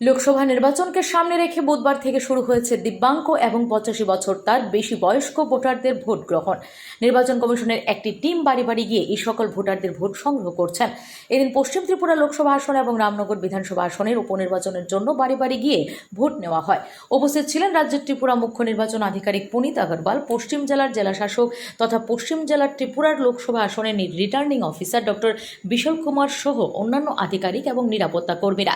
লোকসভা নির্বাচনকে সামনে রেখে বুধবার থেকে শুরু হয়েছে দিব্যাঙ্গ এবং পঁচাশি বছর তার বেশি বয়স্ক ভোটারদের ভোট গ্রহণ। নির্বাচন কমিশনের একটি টিম বাড়ি বাড়ি গিয়ে এই সকল ভোটারদের ভোট সংগ্রহ করছেন। এদিন পশ্চিম ত্রিপুরা লোকসভা আসন এবং রামনগর বিধানসভা আসনের উপনির্বাচনের জন্য বাড়ি বাড়ি গিয়ে ভোট নেওয়া হয়। উপস্থিত ছিলেন রাজ্যের ত্রিপুরা মুখ্য নির্বাচন আধিকারিক পুনিত আগরওয়াল, পশ্চিম জেলার জেলাশাসক তথা পশ্চিম জেলার ত্রিপুরার লোকসভা আসনের returning officer doctor Vishal Kumar সহ অন্যান্য আধিকারিক এবং নিরাপত্তা কর্মীরা।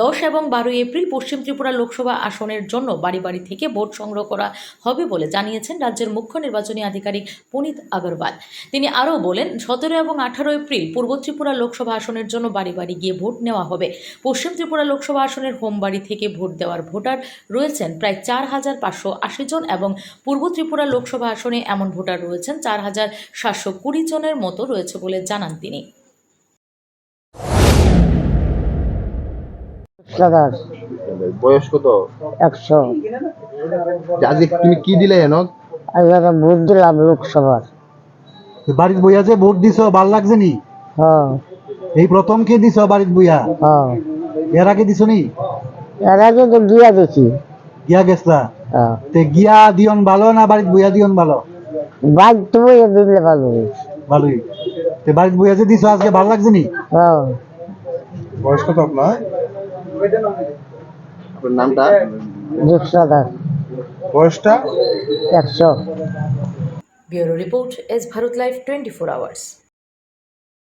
দশ এবং বারোই এপ্রিল পশ্চিম ত্রিপুরা লোকসভা আসনের জন্য বাড়ি বাড়ি থেকে ভোট সংগ্রহ করা হবে বলে জানিয়েছেন রাজ্যের মুখ্য নির্বাচনী আধিকারিক পুনিত আগরওয়াল। তিনি আরও বলেন, সতেরো এবং আঠারো এপ্রিল পূর্ব ত্রিপুরা লোকসভা আসনের জন্য বাড়ি বাড়ি গিয়ে ভোট নেওয়া হবে। পশ্চিম ত্রিপুরা লোকসভা আসনের হোমবাড়ি থেকে ভোট দেওয়ার ভোটার রয়েছেন প্রায় চার হাজার পাঁচশো আশি জন এবং পূর্ব ত্রিপুরা লোকসভা আসনে এমন ভোটার রয়েছেন চার হাজার সাতশো কুড়ি জনের মতো রয়েছে বলে জানান তিনি। দাদার। বয়স কত? একশো। আজকে তুমি কি দিলে এনক আর দাদা ভোট দিলাম লোকসভার। বাড়িত বইয়া যে ভোট দিছ ভালো লাগছে নি? হ্যাঁ। এই প্রথম কে দিছ বাড়িত বইয়া? হ্যাঁ। এর আগে দিছ নি? এর আগে তো গিয়া দেখি। গিয়া গেছলা? হ্যাঁ। তে গিয়া দিয়ন ভালো না বাড়িত বইয়া দিয়ন ভালো? বাইক তো বইয়ে দিলে ভালো ভালোই। তে বাড়িত বইয়া যে দিছ আজকে ভালো লাগছে নি? হ্যাঁ। বয়স কত আপনার? আপনার নামটা? দাস। বয়সটা? একশো। Bureau report S Bharat live twenty four hours.